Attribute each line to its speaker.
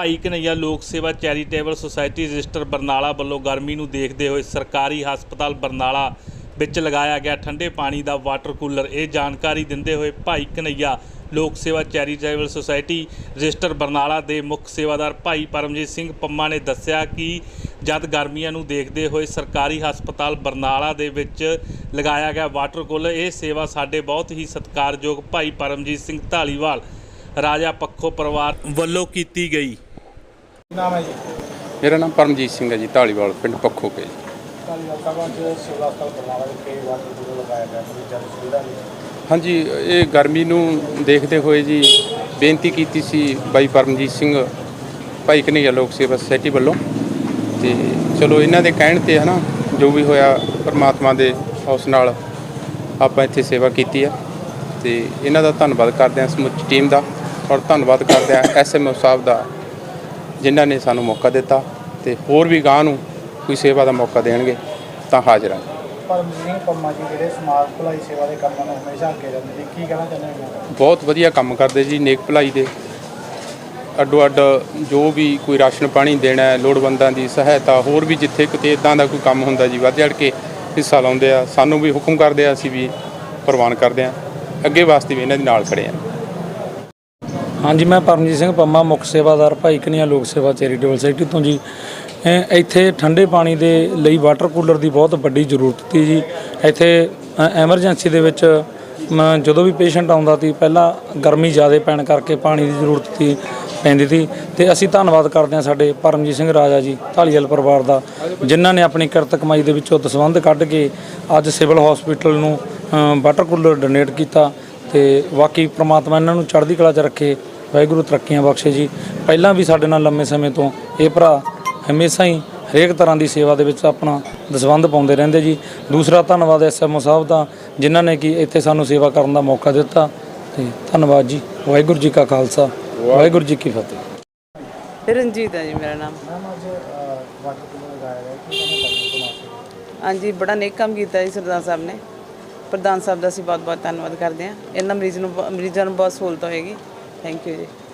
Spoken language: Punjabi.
Speaker 1: ਭਾਈ ਕਨਈਆ ਲੋਕ ਸੇਵਾ ਚੈਰੀਟੇਬਲ ਸੁਸਾਇਟੀ ਰਜਿਸਟਰ ਬਰਨਾਲਾ ਵੱਲੋਂ ਗਰਮੀ ਨੂੰ ਦੇਖਦੇ ਹੋਏ ਸਰਕਾਰੀ ਹਸਪਤਾਲ ਬਰਨਾਲਾ ਵਿੱਚ ਲਗਾਇਆ ਗਿਆ ਠੰਡੇ ਪਾਣੀ ਦਾ ਵਾਟਰ ਕੂਲਰ। ਇਹ ਜਾਣਕਾਰੀ ਦਿੰਦੇ ਹੋਏ ਭਾਈ ਕਨਈਆ ਲੋਕ ਸੇਵਾ ਚੈਰੀਟੇਬਲ ਸੁਸਾਇਟੀ ਰਜਿਸਟਰ ਬਰਨਾਲਾ ਦੇ ਮੁੱਖ ਸੇਵਾਦਾਰ ਭਾਈ ਪਰਮਜੀਤ ਸਿੰਘ ਪੰਮਾ ਨੇ ਦੱਸਿਆ ਕਿ ਜਦ ਗਰਮੀਆਂ ਨੂੰ ਦੇਖਦੇ ਹੋਏ ਸਰਕਾਰੀ ਹਸਪਤਾਲ ਬਰਨਾਲਾ ਦੇ ਵਿੱਚ ਲਗਾਇਆ ਗਿਆ ਵਾਟਰ ਕੂਲਰ, ਇਹ ਸੇਵਾ ਸਾਡੇ ਬਹੁਤ ਹੀ ਸਤਿਕਾਰਯੋਗ ਭਾਈ ਪਰਮਜੀਤ ਸਿੰਘ ਢਾਲੀਵਾਲ ਰਾਜਾ ਪੱਖੋ ਪਰਿਵਾਰ ਵੱਲੋਂ ਕੀਤੀ ਗਈ।
Speaker 2: ਨਾਮ ਹੈ ਜੀ?
Speaker 3: ਮੇਰਾ ਨਾਮ ਪਰਮਜੀਤ ਸਿੰਘ ਹੈ ਜੀ ਢਾਲੀਵਾਲ ਪਿੰਡ ਪੱਖੋ ਕੇ ਜੀ।
Speaker 2: ਧੰਨਵਾਦ ਸਾਹਿਬਾਂ ਚ ਸਿਵਲ ਹਸਪਤਾਲ ਬਰਨਾਲਾ ਵਿਖੇ ਵਾਟਰ ਕੂਲਰ ਲਗਾਇਆ ਗਿਆ ਮਰੀਜ਼ਾਂ ਦੀ ਸੁਵਿਧਾ ਲਈ
Speaker 3: ਹਾਂਜੀ ਇਹ ਗਰਮੀ ਨੂੰ ਦੇਖਦੇ ਹੋਏ ਜੀ ਬੇਨਤੀ ਕੀਤੀ ਸੀ ਬਾਈ ਪਰਮਜੀਤ ਸਿੰਘ ਭਾਈ ਕਨਈਆ ਲੋਕ ਸੇਵਾ ਸੁਸਾਇਟੀ ਵੱਲੋਂ। ਤੇ ਚਲੋ ਇਹਨਾਂ ਦੇ ਕਹਿਣ ਤੇ ਹਨਾ ਜੋ ਵੀ ਹੋਇਆ ਪਰਮਾਤਮਾ ਦੇ ਉਸ ਨਾਲ ਆਪਾਂ ਇੱਥੇ ਸੇਵਾ ਕੀਤੀ ਆ। ਤੇ ਇਹਨਾਂ ਦਾ ਧੰਨਵਾਦ ਕਰਦੇ ਹਾਂ ਸਮੁੱਚੀ ਟੀਮ ਦਾ ਔਰ ਧੰਨਵਾਦ ਕਰਦੇ ਹਾਂ ਐਸਐਮਓ ਸਾਹਿਬ ਦਾ ਜਿਨ੍ਹਾਂ ਨੇ ਸਾਨੂੰ ਮੌਕਾ ਦਿੱਤਾ ਤੇ ਹੋਰ ਵੀ ਗਾਂ ਨੂੰ ਕੋਈ ਸੇਵਾ ਦਾ ਮੌਕਾ ਦੇਣਗੇ ਤਾਂ ਹਾਜ਼ਰ ਹਾਂ।
Speaker 2: ਪਰਮ ਸਿੰਘ ਪੰਮਾ ਜੀ ਜਿਹੜੇ ਸਮਾਜ ਭਲਾਈ ਸੇਵਾ ਦੇ ਕੰਮਾਂ ਨੂੰ ਹਮੇਸ਼ਾ ਅੱਗੇ ਰਹਿੰਦੇ ਜੀ ਕੀ ਕਹਿਣਾ ਚਾਹੁੰਦੇ ਹੋ?
Speaker 3: ਬਹੁਤ ਵਧੀਆ ਕੰਮ ਕਰਦੇ ਜੀ ਨੇਕ ਭਲਾਈ ਦੇ। ਅੱਡੋ ਅੱਡ ਜੋ ਵੀ ਕੋਈ ਰਾਸ਼ਨ ਪਾਣੀ ਦੇਣਾ ਹੈ ਲੋੜਵੰਦਾਂ ਦੀ ਸਹਾਇਤਾ ਹੋਰ ਵੀ ਜਿੱਥੇ ਕਿਤੇ ਇਦਾਂ ਦਾ ਕੋਈ ਕੰਮ ਹੁੰਦਾ ਜੀ ਵੱਧ ਚੜ ਕੇ ਹਿੱਸਾ ਲਾਉਂਦੇ ਆ ਸਾਨੂੰ ਵੀ ਹੁਕਮ ਕਰਦੇ ਆ ਅਸੀਂ ਵੀ ਪ੍ਰਵਾਨ ਕਰਦੇ ਆ। ਅੱਗੇ ਵਾਸਤੇ ਵੀ ਇਹਨਾਂ ਦੇ ਨਾਲ ਖੜੇ ਆ।
Speaker 4: ਹਾਂਜੀ, ਮੈਂ ਪਰਮਜੀਤ ਸਿੰਘ ਪੰਮਾ, ਮੁੱਖ ਸੇਵਾਦਾਰ ਭਾਈ ਕਨਿਆ ਲੋਕ ਸੇਵਾ ਚੈਰੀਟੇਬਲ ਸੋਸਾਇਟੀ ਤੋਂ ਜੀ। ਇੱਥੇ ਠੰਡੇ ਪਾਣੀ ਦੇ ਲਈ ਵਾਟਰ ਕੂਲਰ ਦੀ ਬਹੁਤ ਵੱਡੀ ਜ਼ਰੂਰਤ ਸੀ ਜੀ। ਇੱਥੇ ਐਮਰਜੈਂਸੀ ਦੇ ਵਿੱਚ ਜਦੋਂ ਵੀ ਪੇਸ਼ੈਂਟ ਆਉਂਦਾ ਸੀ ਪਹਿਲਾਂ ਗਰਮੀ ਜ਼ਿਆਦਾ ਪੈਣ ਕਰਕੇ ਪਾਣੀ ਦੀ ਜ਼ਰੂਰਤ ਸੀ ਪੈਂਦੀ ਸੀ ਤੇ ਅਸੀਂ ਧੰਨਵਾਦ ਕਰਦੇ ਹਾਂ ਸਾਡੇ ਪਰਮਜੀਤ ਸਿੰਘ ਰਾਜਾ ਜੀ ਢਾਲੀਵਾਲ ਪਰਿਵਾਰ ਦਾ, ਜਿਨ੍ਹਾਂ ਨੇ ਆਪਣੀ ਕਿਰਤ ਕਮਾਈ ਦੇ ਵਿੱਚੋਂ ਦਸਵੰਧ ਕੱਢ ਕੇ ਅੱਜ ਸਿਵਲ ਹਸਪੀਟਲ ਨੂੰ ਵਾਟਰ ਕੂਲਰ ਡੋਨੇਟ ਕੀਤਾ। ਤੇ ਬਾਕੀ ਪ੍ਰਮਾਤਮਾ ਇਹਨਾਂ ਨੂੰ ਚੜ੍ਹਦੀ ਕਲਾ 'ਚ ਰੱਖੇ। ਵਾਹਿਗੁਰੂ ਤਰੱਕੀਆਂ ਬਖਸ਼ੇ ਜੀ। ਪਹਿਲਾਂ ਵੀ ਸਾਡੇ ਨਾਲ ਲੰਮੇ ਸਮੇਂ ਤੋਂ ਇਹ ਭਰਾ ਹਮੇਸ਼ਾ ਹੀ ਹਰੇਕ ਤਰ੍ਹਾਂ ਦੀ ਸੇਵਾ ਦੇ ਵਿੱਚ ਆਪਣਾ ਦਸਵੰਧ ਪਾਉਂਦੇ ਰਹਿੰਦੇ ਜੀ। ਦੂਸਰਾ ਧੰਨਵਾਦ ਐਸਐਮਓ ਸਾਹਿਬ ਦਾ ਜਿਨ੍ਹਾਂ ਨੇ ਕਿ ਇੱਥੇ ਸਾਨੂੰ ਸੇਵਾ ਕਰਨ ਦਾ ਮੌਕਾ ਦਿੱਤਾ। ਤੇ ਧੰਨਵਾਦ ਜੀ। ਵਾਹਿਗੁਰੂ ਜੀ ਕਾ ਖਾਲਸਾ। ਵਾਹਿਗੁਰੂ ਜੀ ਕੀ ਫਤਿਹ।
Speaker 5: ਰਣਜੀਤ ਹੈ ਜੀ ਮੇਰਾ ਨਾਮ। ਹਾਂਜੀ ਬੜਾ ਨੇਕ ਕੰਮ ਕੀਤਾ ਜੀ ਸਰਦਾਰ ਸਾਹਿਬ ਨੇ। ਪ੍ਰਧਾਨ ਸਾਹਿਬ ਦਾ ਅਸੀਂ ਬਹੁਤ ਬਹੁਤ ਧੰਨਵਾਦ ਕਰਦੇ ਹਾਂ। ਇਹਨਾਂ ਮਰੀਜ਼ ਨੂੰ ਮਰੀਜ਼ਾਂ ਨੂੰ ਬਹੁਤ ਸਹੂਲਤ ਹੋਏਗੀ। Thank you.